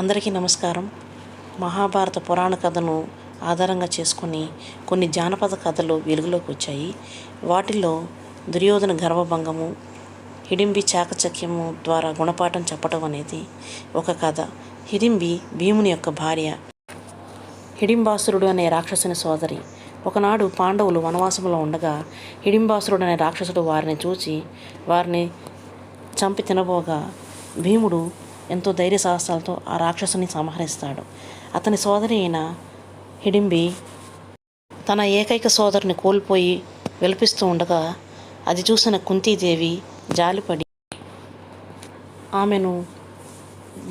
అందరికీ నమస్కారం. మహాభారత పురాణ కథను ఆధారంగా చేసుకొని కొన్ని జానపద కథలు వెలుగులోకి వచ్చాయి. వాటిల్లో దుర్యోధన గర్వభంగము హిడింబి చాకచక్యము ద్వారా గుణపాఠం చెప్పడం అనేది ఒక కథ. హిడింబి భీముని యొక్క భార్య హిడింబాసురుడు అనే రాక్షసుని సోదరి. ఒకనాడు పాండవులు వనవాసంలో ఉండగా హిడింబాసురుడు అనే రాక్షసుడు వారిని చూచి వారిని చంపి తినబోగా భీముడు ఎంతో ధైర్య సాహసాలతో ఆ రాక్షసుని సంహరిస్తాడు. అతని సోదరి అయిన హిడింబి తన ఏకైక సోదరుని కోల్పోయి విలపిస్తూ ఉండగా అది చూసిన కుంతీదేవి జాలిపడి ఆమెను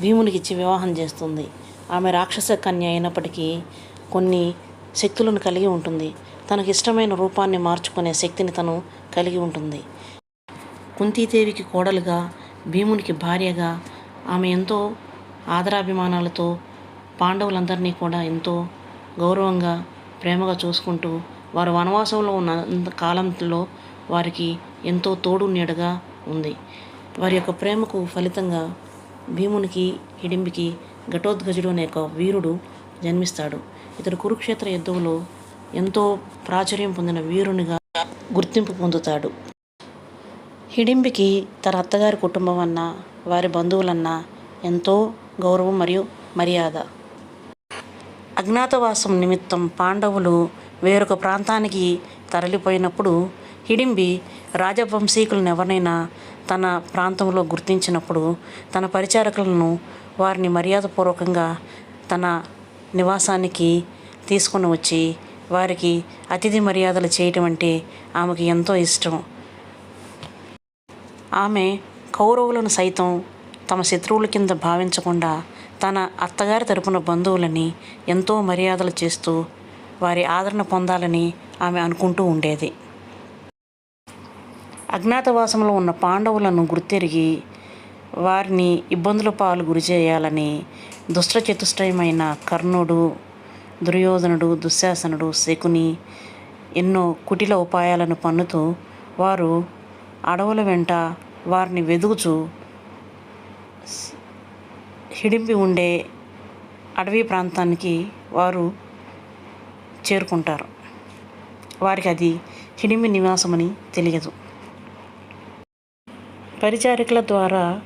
భీమునికిచ్చి వివాహం చేస్తుంది. ఆమె రాక్షస కన్య అయినప్పటికీ కొన్ని శక్తులను కలిగి ఉంటుంది. తనకి ఇష్టమైన రూపాన్ని మార్చుకునే శక్తిని తను కలిగి ఉంటుంది. కుంతీదేవికి కోడలుగా భీమునికి భార్యగా ఆమె ఎంతో ఆదరాభిమానాలతో పాండవులందరినీ కూడా ఎంతో గౌరవంగా ప్రేమగా చూసుకుంటూ వారు వనవాసంలో ఉన్న కాలంలో వారికి ఎంతో తోడు నీడగా ఉంది. వారి యొక్క ప్రేమకు ఫలితంగా భీమునికి హిడింబికి ఘటోద్గజుడు అనే ఒక వీరుడు జన్మిస్తాడు. ఇతడు కురుక్షేత్ర యుద్ధంలో ఎంతో ప్రాచుర్యం పొందిన వీరునిగా గుర్తింపు పొందుతాడు. హిడింబికి తన అత్తగారి కుటుంబం అన్న వారి బంధువులన్నా ఎంతో గౌరవం మరియు మర్యాద. అజ్ఞాతవాసం నిమిత్తం పాండవులు వేరొక ప్రాంతానికి తరలిపోయినప్పుడు హిడింబి రాజవంశీకులను ఎవరినైనా తన ప్రాంతంలో గుర్తించినప్పుడు తన పరిచారకులను వారిని మర్యాదపూర్వకంగా తన నివాసానికి తీసుకుని వచ్చి వారికి అతిథి మర్యాదలు చేయటం అంటే ఆమెకు ఎంతో ఇష్టం. ఆమె కౌరవులను సైతం తమ శత్రువుల కింద భావించకుండా తన అత్తగారి తరపున బంధువులని ఎంతో మర్యాదలు చేస్తూ వారి ఆదరణ పొందాలని ఆమె అనుకుంటూ ఉండేది. అజ్ఞాతవాసంలో ఉన్న పాండవులను గుర్తెరిగి వారిని ఇబ్బందుల పాలు గురి చేయాలని దుష్టచతుష్టయమైన కర్ణుడు దుర్యోధనుడు దుశ్శాసనుడు శకుని ఎన్నో కుటిల ఉపాయాలను పన్నుతూ వారు అడవుల వెంట వారిని వెదుగుచూ. హిడింపి ఉండే అడవి ప్రాంతానికి వారు చేరుకుంటారు. వారికి అది హిడింబి నివాసమని తెలియదు. పరిచారికల ద్వారా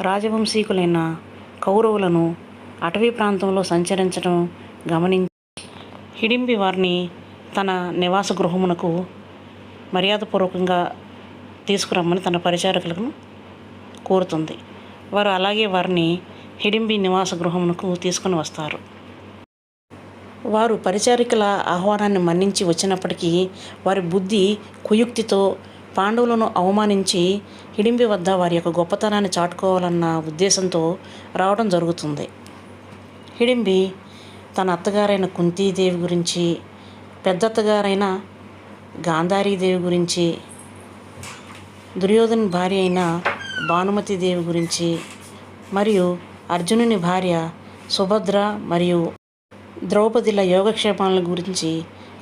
రాజవంశీకులైన కౌరవులను అటవీ ప్రాంతంలో సంచరించడం గమనించి హిడింబి వారిని తన నివాస గృహమునకు మర్యాదపూర్వకంగా తీసుకురమ్మని తన పరిచారకులను కోరుతుంది. వారు అలాగే వారిని హిడింబి నివాస గృహమునకు తీసుకుని వస్తారు. వారు పరిచారికల ఆహ్వానాన్ని మన్నించి వచ్చినప్పటికీ వారి బుద్ధి కుయుక్తితో పాండవులను అవమానించి హిడింబి వద్ద వారి యొక్క గొప్పతనాన్ని చాటుకోవాలన్న ఉద్దేశంతో రావడం జరుగుతుంది. హిడింబి తన అత్తగారైన కుంతీదేవి గురించి పెద్దత్తగారైన గాంధారీదేవి గురించి దుర్యోధన్ భార్య అయిన భానుమతి దేవి గురించి మరియు అర్జునుని భార్య సుభద్ర మరియు ద్రౌపదిల యోగక్షేమాల గురించి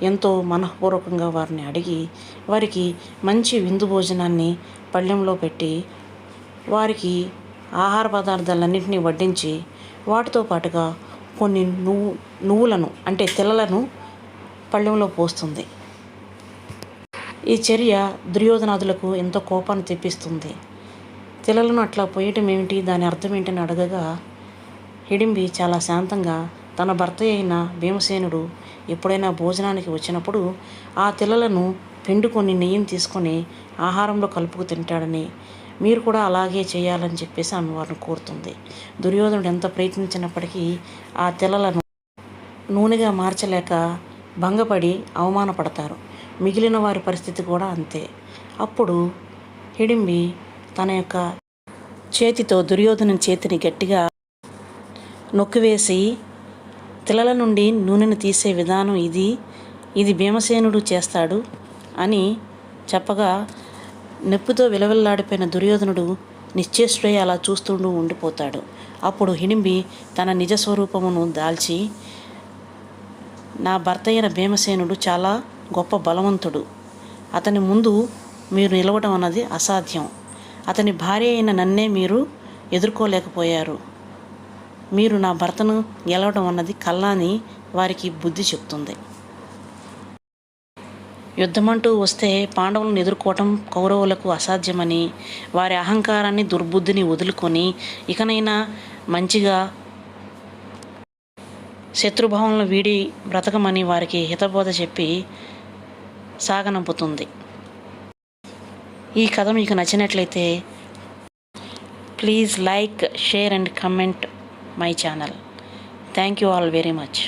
ఎంతో మనఃపూర్వకంగా వారిని అడిగి వారికి మంచి విందు భోజనాన్ని పళ్ళెంలో పెట్టి వారికి ఆహార పదార్థాలన్నింటినీ వడ్డించి వాటితో పాటుగా కొన్ని నువ్వు నువ్వులను అంటే తెల్లలను పళ్ళెంలో పోస్తుంది. ఈ చర్య దుర్యోధనాదులకు ఎంతో కోపాన్ని తెప్పిస్తుంది. తిలలను అట్లా పోయటం ఏమిటి? దాని అర్థం ఏంటని అడగగా హిడింబి చాలా శాంతంగా తన భర్త అయిన భీమసేనుడు ఎప్పుడైనా భోజనానికి వచ్చినప్పుడు ఆ తిలలను పిండుకొని నెయ్యిని తీసుకొని ఆహారంలో కలుపుకు తింటాడని మీరు కూడా అలాగే చేయాలని చెప్పేసి ఆమె వారిని కోరుతుంది. దుర్యోధనుడు ఎంత ప్రయత్నించినప్పటికీ ఆ తెలలను నూనెగా మార్చలేక భంగపడి అవమానపడతారు. మిగిలిన వారి పరిస్థితి కూడా అంతే. అప్పుడు హిడింబి తన యొక్క చేతితో దుర్యోధన చేతిని గట్టిగా నొక్కివేసి తిలల నుండి నూనెను తీసే విధానం ఇది. ఇది భీమసేనుడు చేస్తాడు అని చెప్పగా నొప్పితో విలవిల్లాడిపోయిన దుర్యోధనుడు నిశ్చేష్టుడై అలా చూస్తుండూ ఉండిపోతాడు. అప్పుడు హిడింబి తన నిజ స్వరూపమును దాల్చి నా భర్త అయిన భీమసేనుడు చాలా గొప్ప బలవంతుడు. అతని ముందు మీరు నిలవడం అన్నది అసాధ్యం. అతని భార్య అయిన నన్నే మీరు ఎదుర్కోలేకపోయారు. మీరు నా భర్తను గెలవడం అన్నది కల్లాని వారికి బుద్ధి చెప్తుంది. యుద్ధమంటూ వస్తే పాండవులను ఎదుర్కోవటం కౌరవులకు అసాధ్యమని వారి అహంకారాన్ని దుర్బుద్ధిని వదులుకొని ఇకనైనా మంచిగా శత్రుభావనలు వీడి బ్రతకమని వారికి హితబోధ చెప్పి సాగనంపుతుంది. ఈ కథ మీకు నచ్చినట్లయితే please like share and comment my channel. Thank you all very much.